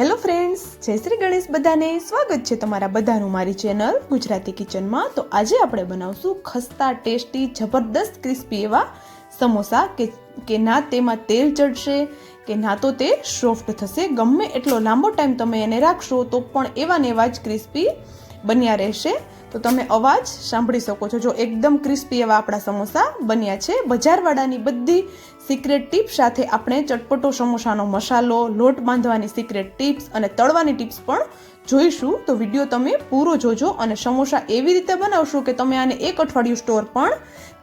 Hello friends જય શ્રી ગણેશ બધાને. સ્વાગત છે તમારા બધાનું મારી ચેનલ ગુજરાતી કિચનમાં. તો આજે આપણે બનાવશું ખસ્તા ટેસ્ટી, જબરદસ્ત, ક્રિસ્પી એવા સમોસા કે કે ના તેમાં તેલ ચડશે, કે ના તો તે સોફ્ટ થશે. ગમે એટલો લાંબો ટાઈમ તમે એને રાખશો તો પણ એવા ને એવા જ ક્રિસ્પી બન્યા રહેશે. તો તમે અવાજ સાંભળી શકો છો. જો એકદમ ક્રિસ્પી એવા આપણા સમોસા બન્યા છે. બજારવાળાની બધી સિક્રેટ ટીપ સાથે આપણે ચટપટો, સમોસાનો મસાલો, લોટ બાંધવાની સિક્રેટ ટિપ્સ અને તળવાની ટિપ્સ પણ જોઈશું. તો વીડિયો તમે પૂરો જોજો અને સમોસા એવી રીતે બનાવશો કે તમે આને એક અઠવાડિયું સ્ટોર પણ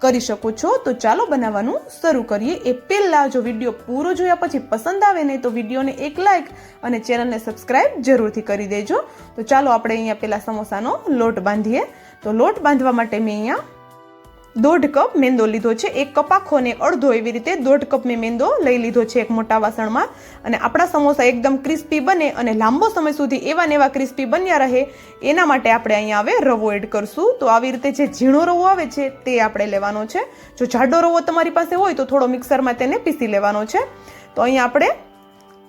કરી શકો છો. તો ચાલો બનાવવાનું શરૂ કરીએ. એ પહેલાં જો વીડિયો પૂરો જોયા પછી પસંદ આવે ને તો વિડીયોને એક લાઇક અને ચેનલને સબસ્ક્રાઇબ જરૂરથી કરી દેજો. તો ચાલો આપણે અહીંયા પહેલાં સમોસાનો લોટ બાંધીએ. તો લોટ બાંધવા માટે મેં અહીંયા દોઢ કપ મેંદો લીધો છે. એક કપ આખો ને અડધો એવી રીતે દોઢ કપ મેં મેંદો લઈ લીધો છે એક મોટા વાસણમાં. અને આપણા સમોસા એકદમ ક્રિસ્પી બને અને લાંબો સમય સુધી એવા ને એવા ક્રિસ્પી બન્યા રહે. એના માટે આપણે અહીંયા હવે રવો એડ કરશું. તો આવી રીતે જે ઝીણો રવો આવે છે તે આપણે લેવાનો છે. જો જાડો રવો તમારી પાસે હોય તો થોડો મિક્સરમાં તેને પીસી લેવાનો છે. તો અહીંયા આપણે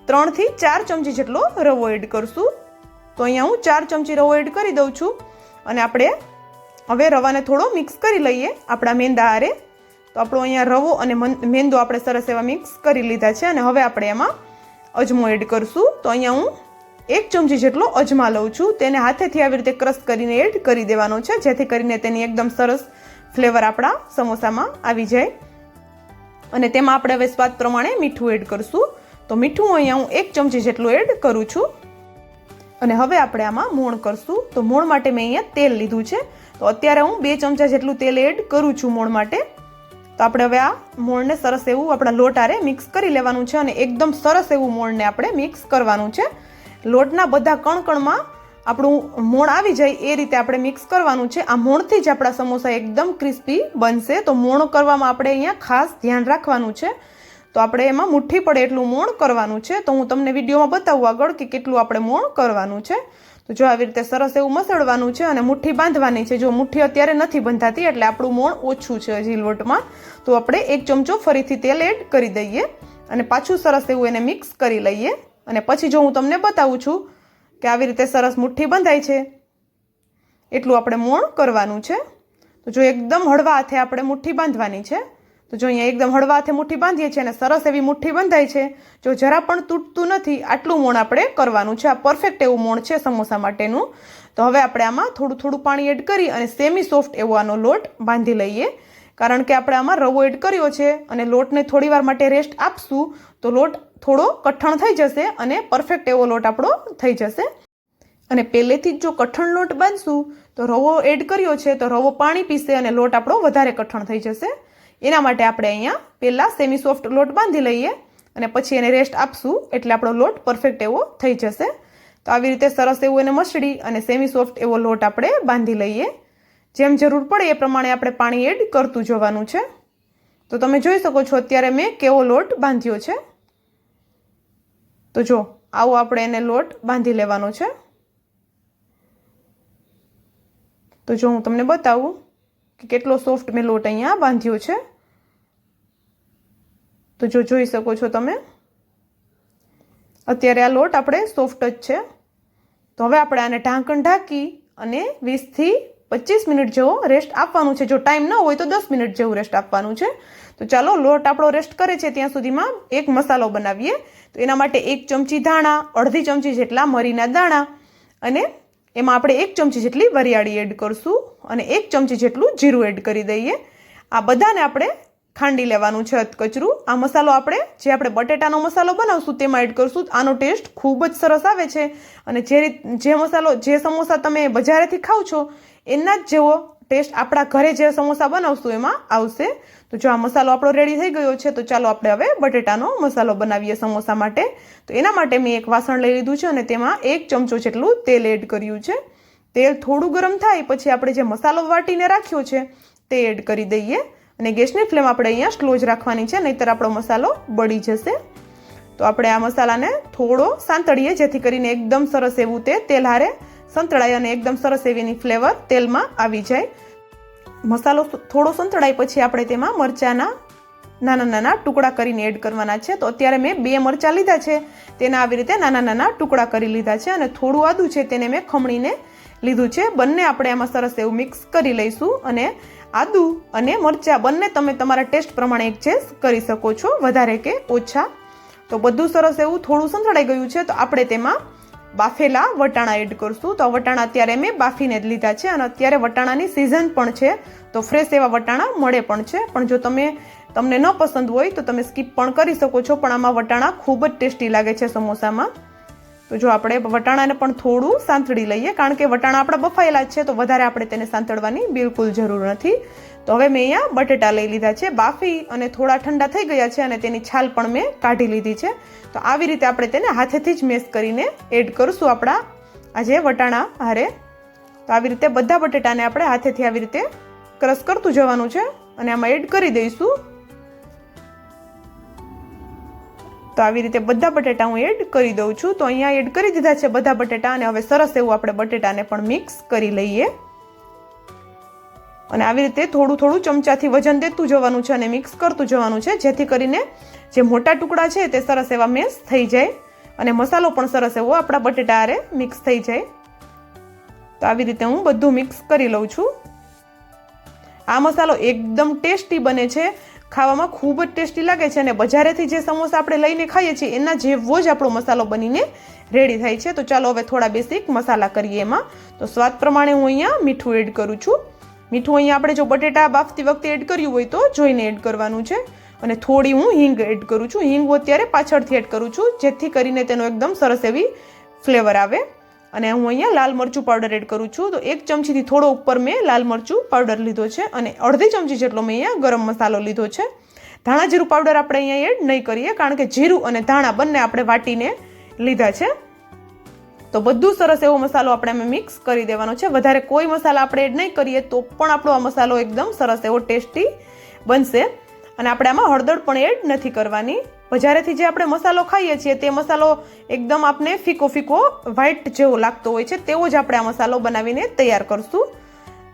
ત્રણથી ચાર ચમચી જેટલો રવો એડ કરશું. તો અહીંયા હું ચાર ચમચી રવો એડ કરી દઉં છું. અને આપણે હવે રવાને થોડો મિક્સ કરી લઈએ આપણા મેંદા હારે. તો આપણો અહીંયા રવો અને મેંદો આપણે સરસ એવા મિક્સ કરી લીધા છે અને હવે આપણે એમાં અજમો એડ કરશું. તો અહીંયા હું એક ચમચી જેટલો અજમા લઉં છું. તેને હાથેથી આવી રીતે ક્રશ કરીને એડ કરી દેવાનો છે, જેથી કરીને તેની એકદમ સરસ ફ્લેવર આપણા સમોસામાં આવી જાય. અને તેમાં આપણે હવે સ્વાદ પ્રમાણે મીઠું એડ કરશું. તો મીઠું અહીંયા હું એક ચમચી જેટલું એડ કરું છું. અને હવે આપણે આમાં મોણ કરશું. તો મોણ માટે મેં અહીંયા તેલ લીધું છે. તો અત્યારે હું બે ચમચા જેટલું તેલ એડ કરું છું મોણ માટે. તો આપણે હવે આ મોણને સરસ એવું આપણા લોટારે મિક્સ કરી લેવાનું છે અને એકદમ સરસ એવું મોણને આપણે મિક્સ કરવાનું છે. લોટના બધા કણકણમાં આપણું મોણ આવી જાય એ રીતે આપણે મિક્સ કરવાનું છે. આ મોણથી જ આપણા સમોસા એકદમ ક્રિસ્પી બનશે. તો મોણ કરવામાં આપણે અહીંયા ખાસ ધ્યાન રાખવાનું છે. તો આપણે એમાં મુઠ્ઠી પડે એટલું મોણ કરવાનું છે. તો હું તમને વિડીયોમાં બતાવું આગળ કે કેટલું આપણે મોણ કરવાનું છે. તો જો આવી રીતે સરસ એવું મસળવાનું છે અને મુઠ્ઠી બાંધવાની છે, જો મુઠ્ઠી અત્યારે નથી બંધાતી એટલે આપણું મોણ ઓછું છે હજી તો આપણે એક ચમચો ફરીથી તેલ એડ કરી દઈએ અને પાછું સરસ એવું એને મિક્સ કરી લઈએ. અને પછી જો હું તમને બતાવું છું કે આવી રીતે સરસ મુઠ્ઠી બંધાય છે, એટલું આપણે મોણ કરવાનું છે. તો જો એકદમ હળવા હાથે આપણે મુઠ્ઠી બાંધવાની છે તો જો અહીંયા એકદમ હળવા હાથે મુઠ્ઠી બાંધીએ છીએ અને સરસ એવી મુઠ્ઠી બંધાય છે, જો જરા પણ તૂટતું નથી, આટલું મોણ આપણે કરવાનું છે. આ પરફેક્ટ એવું મોણ છે સમોસા માટેનું. તો હવે આપણે આમાં થોડું થોડું પાણી એડ કરી અને સેમી સોફ્ટ એવો આનો લોટ બાંધી લઈએ. કારણ કે આપણે આમાં રવો એડ કર્યો છે અને લોટને થોડી વાર માટે રેસ્ટ આપશું, તો લોટ થોડો કઠણ થઈ જશે અને પરફેક્ટ એવો લોટ આપણો થઈ જશે. અને પહેલેથી જ જો કઠણ લોટ બાંધશું, તો રવો એડ કર્યો છે, તો રવો પાણી પીશે અને લોટ આપણો વધારે કઠણ થઈ જશે. એના માટે આપણે અહીંયા પહેલાં સેમી સોફ્ટ લોટ બાંધી લઈએ અને પછી એને રેસ્ટ આપશું એટલે આપણો લોટ પરફેક્ટ એવો થઈ જશે. તો આવી રીતે સરસ એવું એને મસળી અને સેમી સોફ્ટ એવો લોટ આપણે બાંધી લઈએ. જેમ જરૂર પડે એ પ્રમાણે આપણે પાણી એડ કરતું જવાનું છે. તો તમે જોઈ શકો છો અત્યારે મેં કેવો લોટ બાંધ્યો છે. તો જો, આવો આપણે એને લોટ બાંધી લેવાનો છે. તો જો હું તમને બતાવું. કે કેટલો સોફ્ટ મેં લોટ અહીંયા બાંધ્યો છે. તો જો જોઈ શકો છો તમે. અત્યારે આ લોટ આપણે સોફ્ટ જ છે. તો હવે આપણે આને ઢાંકણ ઢાંકી અને વીસથી પચીસ મિનિટ જેવો રેસ્ટ આપવાનું છે. જો ટાઈમ ન હોય તો દસ મિનિટ જેવું રેસ્ટ આપવાનું છે. તો ચાલો લોટ આપણો રેસ્ટ કરે છે ત્યાં સુધીમાં એક મસાલો બનાવીએ. તો એના માટે એક ચમચી ધાણા, અડધી ચમચી જેટલા મરીના દાણા અને એમાં આપણે એક ચમચી જેટલી વરિયાળી એડ કરશું અને એક ચમચી જેટલું જીરું એડ કરી દઈએ. આ બધાને આપણે ખાંડી લેવાનું છે અધકચરું. આ મસાલો આપણે, જે આપણે બટેટાનો મસાલો બનાવશું તેમાં એડ કરશું. આનો ટેસ્ટ ખૂબ જ સરસ આવે છે. અને જે રીત, જે મસાલો, જે સમોસા તમે બજારેથી ખાવ છો, એના જ જેવો ટેસ્ટ આપણા ઘરે જે સમોસા બનાવશું એમાં આવશે. તો જો આ મસાલો આપણો રેડી થઈ ગયો છે, તો ચાલો આપણે હવે બટેટાનો મસાલો બનાવીએ સમોસા માટે. તો એના માટે મેં એક વાસણ લઈ લીધું છે અને તેમાં એક ચમચો જેટલું તેલ એડ કર્યું છે. તેલ થોડું ગરમ થાય પછી આપણે જે મસાલો વાટીને રાખ્યો છે, તે એડ કરી દઈએ. અને ગેસની ફ્લેમ આપણે અહીંયા સ્લો જ રાખવાની છે, નહીંતર આપણો મસાલો બળી જશે. તો આપણે આ મસાલાને થોડો સાંતળીએ, જેથી કરીને એકદમ સરસ એવું તે તેલ હારે સંતળાય અને એકદમ સરસ એવીની ફ્લેવર તેલમાં આવી જાય. મસાલો થોડો સંતળાય પછી આપણે તેમાં મરચાંના નાના નાના ટુકડા કરીને એડ કરવાના છે. તો અત્યારે મેં બે મરચાં લીધા છે. તેના આવી રીતે નાના નાના ટુકડા કરી લીધા છે અને થોડું આદું છે તેને મેં ખમણીને લીધું છે. બંને આપણે આમાં સરસ એવું મિક્સ કરી લઈશું અને આદુ અને મરચાં બંને તમે તમારા ટેસ્ટ પ્રમાણે એડજસ્ટ કરી શકો છો. વધારે કે ઓછા. તો બધું સરસ એવું થોડું સંતળાઈ ગયું છે. તો આપણે તેમાં બાફેલા વટાણા એડ કરશું. તો વટાણા અત્યારે મેં બાફીને જ લીધા છે અને અત્યારે વટાણાની સિઝન પણ છે. તો ફ્રેશ એવા વટાણા મળે પણ છે. પણ જો તમે, તમને ન પસંદ હોય તો તમે સ્કીપ પણ કરી શકો છો. પણ આમાં વટાણા ખૂબ જ ટેસ્ટી લાગે છે સમોસામાં. તો જો આપણે વટાણાને પણ થોડું સાંતળી લઈએ. કારણ કે વટાણા આપણા બફાયેલા છે. તો વધારે આપણે તેને સાંતળવાની બિલકુલ જરૂર નથી. તો હવે મેં અહીંયા બટેટા લઈ લીધા છે, બાફી અને થોડા ઠંડા થઈ ગયા છે અને તેની છાલ પણ મેં કાઢી લીધી છે. તો આવી રીતે આપણે તેને હાથેથી જ મેશ કરીને એડ કરીશું આપણા આજે વટાણા હારે. તો આવી રીતે બધા બટેટાને આપણે હાથેથી આવી રીતે ક્રશ કરતું જવાનું છે અને આમાં એડ કરી દઈશું. તો આવી રીતે બધા બટેટા હું એડ કરી દઉં છું. તો અહીંયા એડ કરી દીધા છે બધા બટેટા અને હવે સરસ એવું આપણે બટેટાને પણ મિક્સ કરી લઈએ. અને આવી રીતે થોડું થોડું ચમચાથી વજન દેતું જવાનું છે અને મિક્સ કરતું જવાનું છે, જેથી કરીને જે મોટા ટુકડા છે તે સરસ એવા મેશ થઈ જાય અને મસાલો પણ સરસ એવો આપણા બટેટા આરે મિક્સ થઈ જાય. તો આવી રીતે હું બધું મિક્સ કરી લઉં છું. આ મસાલો એકદમ ટેસ્ટી બને છે, ખાવામાં ખૂબ જ ટેસ્ટી લાગે છે અને બજારેથી જે સમોસા આપણે લઈને ખાઈએ છીએ, એના જેવો જ આપણો મસાલો બનીને રેડી થાય છે. તો ચાલો હવે થોડા બેસિક મસાલા કરીએ એમાં. તો સ્વાદ પ્રમાણે હું અહીંયા મીઠું એડ કરું છું. મીઠું અહીંયા આપણે જો બટેટા બાફતી વખતે એડ કર્યું હોય તો જોઈને એડ કરવાનું છે. અને થોડી હું હિંગ એડ કરું છું. હિંગ હું અત્યારે પાછળથી એડ કરું છું, જેથી કરીને તેનો એકદમ સરસ એવી ફ્લેવર આવે. અને હું અહીંયા લાલ મરચું પાવડર એડ કરું છું. તો એક ચમચીથી થોડો ઉપર મેં લાલ મરચું પાવડર લીધો છે અને અડધી ચમચી જેટલો મેં અહીંયા ગરમ મસાલો લીધો છે. ધાણા જીરું પાવડર આપણે અહીંયા એડ નહીં કરીએ, કારણ કે જીરું અને ધાણા બંને આપણે વાટીને લીધા છે. તો બધું સરસ એવો મસાલો આપણે અમે મિક્સ કરી દેવાનો છે. વધારે કોઈ મસાલા આપણે એડ નહીં કરીએ તો પણ આપણો આ મસાલો એકદમ સરસ એવો ટેસ્ટી બનશે. અને આપણે આમાં હળદર પણ એડ નથી કરવાની. બજારેથી જે આપણે મસાલો ખાઈએ છીએ તે મસાલો એકદમ આપને ફીકો ફીકો વ્હાઈટ જેવો લાગતો હોય છે તેવો જ આપણે આ મસાલો બનાવીને તૈયાર કરશું.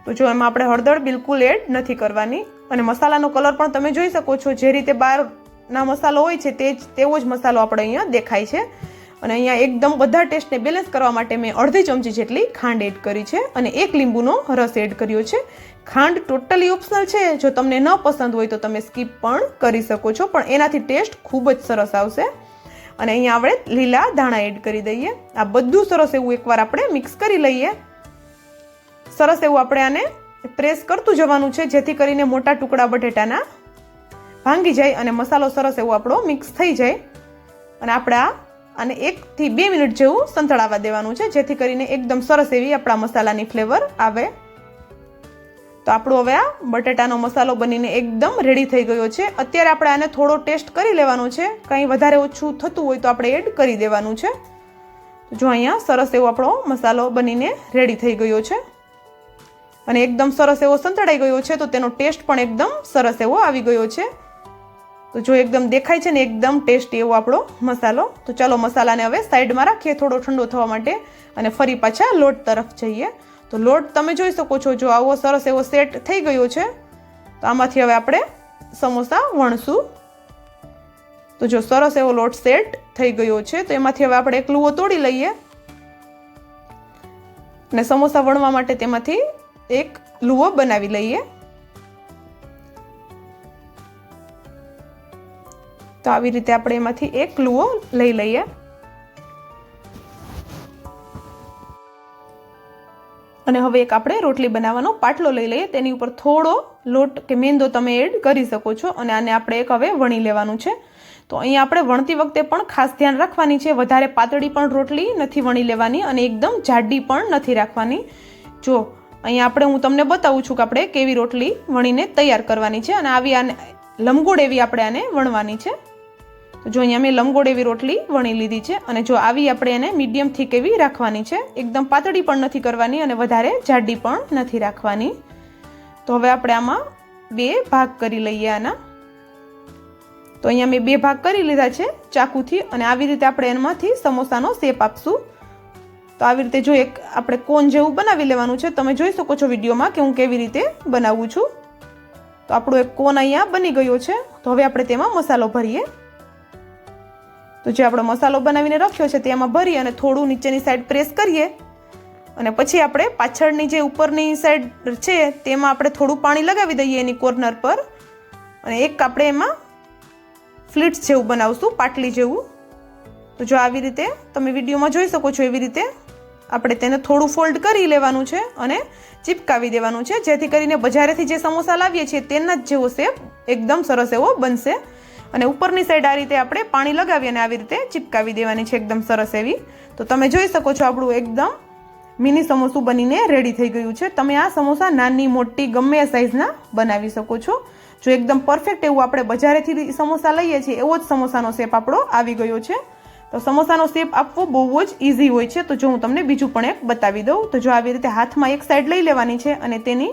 તો જો એમાં આપણે હળદર બિલકુલ એડ નથી કરવાની. અને મસાલાનો કલર પણ તમે જોઈ શકો છો. જે રીતે બહારના મસાલો હોય છે તે જ તેવો જ મસાલો આપણે અહીંયા દેખાય છે. અને અહીંયા એકદમ બધા ટેસ્ટને બેલેન્સ કરવા માટે મેં અડધી ચમચી જેટલી ખાંડ એડ કરી છે અને એક લીંબુનો રસ એડ કર્યો છે. ખાંડ ટોટલી ઓપ્શનલ છે. જો તમને ન પસંદ હોય તો તમે સ્કીપ પણ કરી શકો છો. પણ એનાથી ટેસ્ટ ખૂબ જ સરસ આવશે. અને અહીંયા આપણે લીલા ધાણા એડ કરી દઈએ. આ બધું સરસ એવું એકવાર આપણે મિક્સ કરી લઈએ. સરસ એવું આપણે આને પ્રેસ કરતું જવાનું છે, જેથી કરીને મોટા ટુકડા બટેટાના ભાંગી જાય અને મસાલો સરસ એવો આપણો મિક્સ થઈ જાય. અને આપણે અને એકથી બે મિનિટ જેવું સંતળાવા દેવાનું છે, જેથી કરીને એકદમ સરસ એવી આપણા મસાલાની ફ્લેવર આવે. તો આપણો હવે આ બટેટાનો મસાલો બનીને એકદમ રેડી થઈ ગયો છે. અત્યારે આપણે આને થોડો ટેસ્ટ કરી લેવાનો છે. કંઈ વધારે ઓછું થતું હોય તો આપણે એડ કરી દેવાનું છે. જો અહીંયા સરસ એવો આપણો મસાલો બનીને રેડી થઈ ગયો છે. અને એકદમ સરસ એવો સંતળાઈ ગયો છે, તો તેનો ટેસ્ટ પણ એકદમ સરસ એવો આવી ગયો છે. તો જો એકદમ દેખાય છે ને એકદમ ટેસ્ટી એવો આપણો મસાલો, તો ચાલો મસાલાને હવે સાઈડમાં રાખીએ થોડો ઠંડો થવા માટે અને ફરી પાછા લોટ તરફ જઈએ. તો લોટ તમે જોઈ શકો છો, જો આવો સરસ એવો સેટ થઈ ગયો છે, તો આમાંથી હવે આપણે સમોસા વણશું. તો જો સરસ એવો લોટ સેટ થઈ ગયો છે, તો એમાંથી હવે આપણે એક લુઓ તોડી લઈએ. અને સમોસા વણવા માટે તેમાંથી એક લુઓ બનાવી લઈએ. તો આવી રીતે આપણે એમાંથી એક લુઓ લઈ લઈએ. અને હવે એક આપણે રોટલી બનાવવાનો પાટલો લઈ લઈએ. તેની ઉપર થોડો લોટ કે મેંદો તમે એડ કરી શકો છો અને આને આપણે એક હવે વણી લેવાનું છે. તો અહીંયા આપણે વણતી વખતે પણ ખાસ ધ્યાન રાખવાની છે. વધારે પાતળી પણ રોટલી નથી વણી લેવાની અને એકદમ જાડી પણ નથી રાખવાની. જો, અહીંયા આપણે હું તમને બતાવું છું કે આપણે કેવી રોટલી વણીને તૈયાર કરવાની છે અને આવી આને લંબગોળ એવી આપણે આને વણવાની છે. તો જો અહીંયા મેં લંબગોળ એવી રોટલી વણી લીધી છે અને જો આવી આપણે એને મીડિયમ થીક એવી રાખવાની છે. એકદમ પાતળી પણ નથી કરવાની અને વધારે જાડી પણ નથી રાખવાની. તો હવે આપણે આમાં બે ભાગ કરી લઈએ આના. તો અહીંયા મેં બે ભાગ કરી લીધા છે ચાકુથી અને આવી રીતે આપણે એમાંથી સમોસાનો શેપ આપશું. તો આવી રીતે જો એક આપણે કોન જેવું બનાવી લેવાનું છે, તમે જોઈ શકો છો વિડીયોમાં કે હું કેવી રીતે બનાવું છું. તો આપણો એક કોન અહીંયા બની ગયો છે. તો હવે આપણે તેમાં મસાલો ભરીએ. તો જે આપણો મસાલો બનાવીને રાખ્યો છે તેમાં ભરી અને થોડું નીચેની સાઈડ પ્રેસ કરીએ. અને પછી આપણે પાછળની જે ઉપરની સાઈડ છે તેમાં આપણે થોડું પાણી લગાવી દઈએ એની કોર્નર પર. અને એક આપણે એમાં ફ્લીટ્સ જેવું બનાવશું, પાટલી જેવું. તો જો આવી રીતે તમે વિડીયોમાં જોઈ શકો છો એવી રીતે આપણે તેને થોડું ફોલ્ડ કરી લેવાનું છે અને ચીપકાવી દેવાનું છે, જેથી કરીને બજારેથી જે સમોસા લાવીએ છીએ તેના જ જેવો શેપ એકદમ સરસ એવો બનશે. અને ઉપરની સાઈડ આ રીતે આપણે પાણી લગાવી અને આવી રીતે ચિપકાવી દેવાની છે, એકદમ સરસ એવી. તો તમે જોઈ શકો છો આપણું એકદમ મિની સમોસું બનીને રેડી થઈ ગયું છે. તમે આ સમોસા નાની, મોટી, ગમે સાઇઝના બનાવી શકો છો. જો એકદમ પરફેક્ટ એવું આપણે બજારેથી સમોસા લઈએ છીએ, એવો જ સમોસાનો શેપ આપણો આવી ગયો છે. તો સમોસાનો શેપ આપવો બહુ જ ઇઝી હોય છે. તો જો હું તમને બીજું પણ એક બતાવી દઉં. તો જો આવી રીતે હાથમાં એક સાઈડ લઈ લેવાની છે અને તેની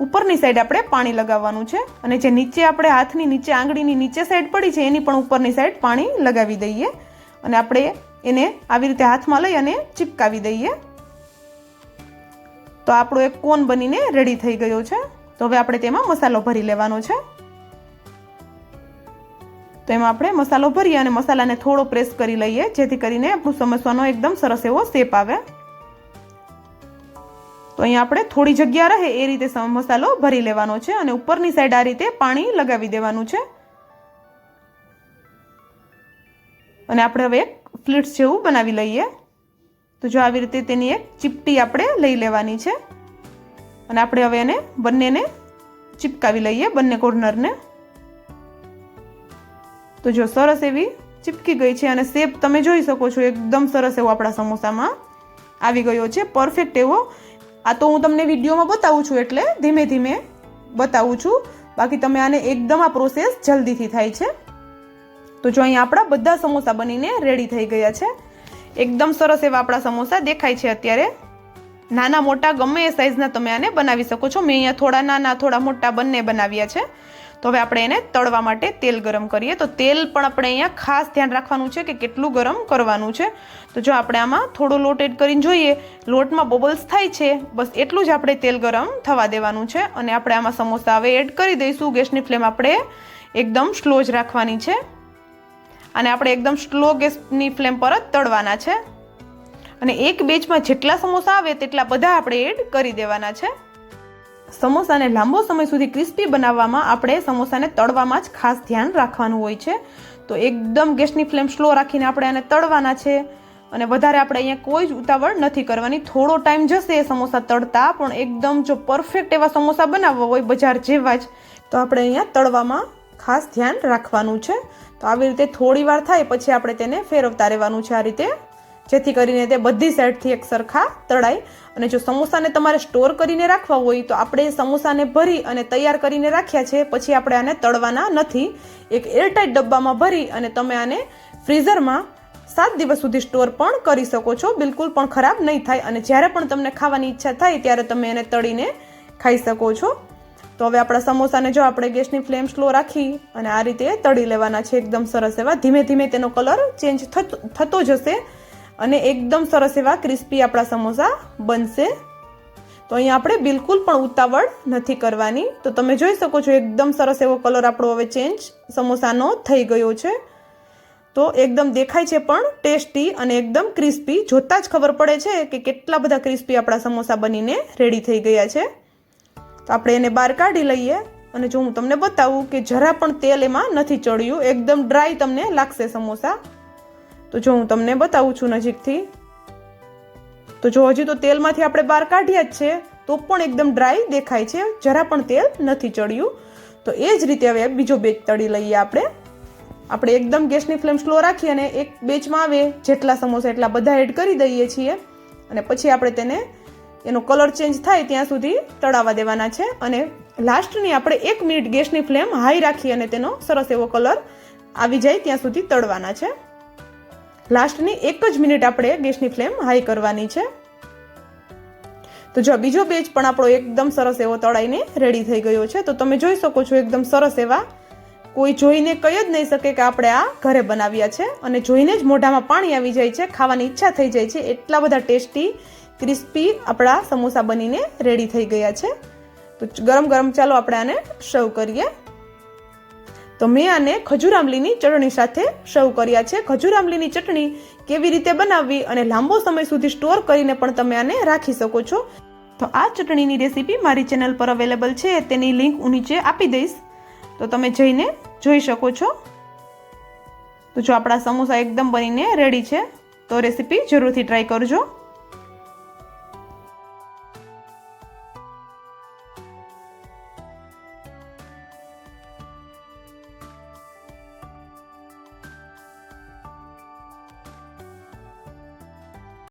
ઉપરની સાઈડ આપણે પાણી લગાવવાનું છે અને જે નીચે આપણે હાથની નીચે, આંગળીની નીચે સાઈડ પડી છે, એની પણ ઉપરની સાઈડ પાણી લગાવી દઈએ. અને આપણે એને આવી રીતે હાથમાં લઈ અને ચીપકાવી દઈએ. તો આપણો એક કોન બનીને રેડી થઈ ગયો છે. તો હવે આપણે તેમાં મસાલો ભરી લેવાનો છે. તો એમાં આપણે મસાલો ભરીએ અને મસાલાને થોડો પ્રેસ કરી લઈએ, જેથી કરીને આપણું સમોસાનો એકદમ સરસ એવો શેપ આવે. તો અહીંયા આપણે થોડી જગ્યા રહે એ રીતે મસાલો ભરી લેવાનો છે અને ઉપરની સાઈડ આ રીતે પાણી લગાવી દેવાનું છે. અને આપણે હવે એક ફ્લીટ્સ જેવું બનાવી લઈએ. તો જો આવી રીતે તેની એક ચીપટી આપણે લઈ લેવાની છે. અને આપણે હવે એને બંનેને ચીપકાવી લઈએ, બંને કોર્નરને. તો જો સરસ એવી ચીપકી ગઈ છે અને શેપ તમે જોઈ શકો છો, એકદમ સરસ એવો આપણા સમોસામાં આવી ગયો છે. પરફેક્ટ એવો આ તો હું તમને વિડીયોમાં બતાવું છું એટલે ધીમે ધીમે બતાવું છું. બાકી તમે આને એકદમ આ પ્રોસેસ જલ્દીથી થાય છે. તો જો અહીંયા આપણા બધા સમોસા બનીને રેડી થઈ ગયા છે. એકદમ સરસ એવા આપણા સમોસા દેખાય છે અત્યારે. નાના મોટા ગમે એ સાઇઝના તમે આને બનાવી શકો છો. મેં અહીંયા થોડા નાના, થોડા મોટા બંને બનાવ્યા છે. તો હવે આપણે એને તળવા માટે તેલ ગરમ કરીએ. તો તેલ પણ આપણે અહીંયા ખાસ ધ્યાન રાખવાનું છે કે કેટલું ગરમ કરવાનું છે. તો જો આપણે આમાં થોડો લોટ એડ કરીને જોઈએ, લોટમાં બબલ્સ થાય છે, બસ એટલું જ આપણે તેલ ગરમ થવા દેવાનું છે. અને આપણે આમાં સમોસા હવે એડ કરી દઈશું. ગેસની ફ્લેમ આપણે એકદમ સ્લો જ રાખવાની છે. અને આપણે એકદમ સ્લો ગેસની ફ્લેમ પર જ તળવાના છે. અને એક બેચમાં જેટલા સમોસા આવે તેટલા બધા આપણે એડ કરી દેવાના છે. સમોસાને લાંબો સમય સુધી ક્રિસ્પી બનાવવામાં આપણે સમોસાને તળવામાં જ ખાસ ધ્યાન રાખવાનું હોય છે. તો એકદમ ગેસની ફ્લેમ સ્લો રાખીને આપણે આને તળવાના છે. અને વધારે આપણે અહીંયા કોઈ જ ઉતાવળ નથી કરવાની. થોડો ટાઈમ જશે એ સમોસા તળતા, પણ એકદમ જો પરફેક્ટ એવા સમોસા બનાવવા હોય બજાર જેવા જ, તો આપણે અહીંયા તળવામાં ખાસ ધ્યાન રાખવાનું છે. તો આવી રીતે થોડી વાર થાય પછી આપણે તેને ફેરવતા રહેવાનું છે આ રીતે. જેથી કરીને તે બધી સાઈડથી એક સરખા તળાય. અને જો સમોસાને તમારે સ્ટોર કરીને રાખવા હોય, તો આપણે સમોસાને ભરી અને તૈયાર કરીને રાખ્યા છે. પછી આપણે આને તળવાના નથી. એક એરટાઈટ ડબ્બામાં ભરી અને તમે આને ફ્રીઝરમાં સાત દિવસ સુધી સ્ટોર પણ કરી શકો છો. બિલકુલ પણ ખરાબ નહીં થાય. અને જ્યારે પણ તમને ખાવાની ઈચ્છા થાય, ત્યારે તમે એને તળીને ખાઈ શકો છો. તો હવે આપણા સમોસાને જો આપણે ગેસની ફ્લેમ સ્લો રાખી અને આ રીતે તળી લેવાના છે. એકદમ સરસ એવા. ધીમે ધીમે તેનો કલર ચેન્જ થતો થતો જશે. અને એકદમ સરસ એવા ક્રિસ્પી આપણા સમોસા બનશે. તો અહીંયા આપણે બિલકુલ પણ ઉતાવળ નથી કરવાની. તો તમે જોઈ શકો છો એકદમ સરસ એવો કલર આપણો હવે ચેન્જ સમોસાનો થઈ ગયો છે. તો એકદમ દેખાય છે પણ ટેસ્ટી અને એકદમ ક્રિસ્પી જોતાં જ ખબર પડે છે કે કેટલા બધા ક્રિસ્પી આપણા સમોસા બનીને રેડી થઈ ગયા છે. તો આપણે એને બહાર કાઢી લઈએ અને જો હું તમને બતાવું કે જરા પણ તેલ એમાં નથી ચડ્યું, એકદમ ડ્રાય તમને લાગશે સમોસા. તો જો હું તમને બતાવું છું નજીકથી, તો જો હજી તો તેલમાંથી આપણે બહાર કાઢ્યા જ છે, તો પણ એકદમ ડ્રાય દેખાય છે, જરા પણ તેલ નથી ચડ્યું. તો એ જ રીતે હવે બીજો બેચ તળી લઈએ આપણે. આપણે એકદમ ગેસની ફ્લેમ સ્લો રાખી અને એક બેચમાં આવે જેટલા સમોસા એટલા બધા એડ કરી દઈએ છીએ. અને પછી આપણે તેને એનો કલર ચેન્જ થાય ત્યાં સુધી તળાવવા દેવાના છે. અને લાસ્ટની આપણે એક મિનિટ ગેસની ફ્લેમ હાઈ રાખી અને તેનો સરસ એવો કલર આવી જાય ત્યાં સુધી તળવાના છે. લાસ્ટની એક જ મિનિટ આપણે ગેસની ફ્લેમ હાઈ કરવાની છે. તો જો બીજો બેચ પણ આપણો એકદમ સરસ એવો તળાઈને રેડી થઈ ગયો છે, તો તમે જોઈ શકો છો એકદમ સરસ એવા. કોઈ જોઈને કહી જ નહીં શકે કે આપણે આ ઘરે બનાવ્યા છે, અને જોઈને જ મોઢામાં પાણી આવી જાય છે, ખાવાની ઈચ્છા થઈ જાય છે, એટલા બધા ટેસ્ટી, ક્રિસ્પી આપણા સમોસા બનીને રેડી થઈ ગયા છે. તો ગરમ ગરમ ચાલો આપણે આને સર્વ કરીએ. તો મેં આને ખજૂર આંબલીની ચટણી સાથે સર્વ કર્યા છે. ખજૂર આંબલીની ચટણી કેવી રીતે બનાવવી અને લાંબો સમય સુધી સ્ટોર કરીને પણ તમે આને રાખી શકો છો. તો આ ચટણીની રેસીપી મારી ચેનલ પર અવેલેબલ છે. તેની લિંક હું નીચે આપી દઈશ. તો તમે જઈને જોઈ શકો છો. તો જો આપણા સમોસા એકદમ બનીને રેડી છે, તો રેસીપી જરૂરથી ટ્રાય કરજો.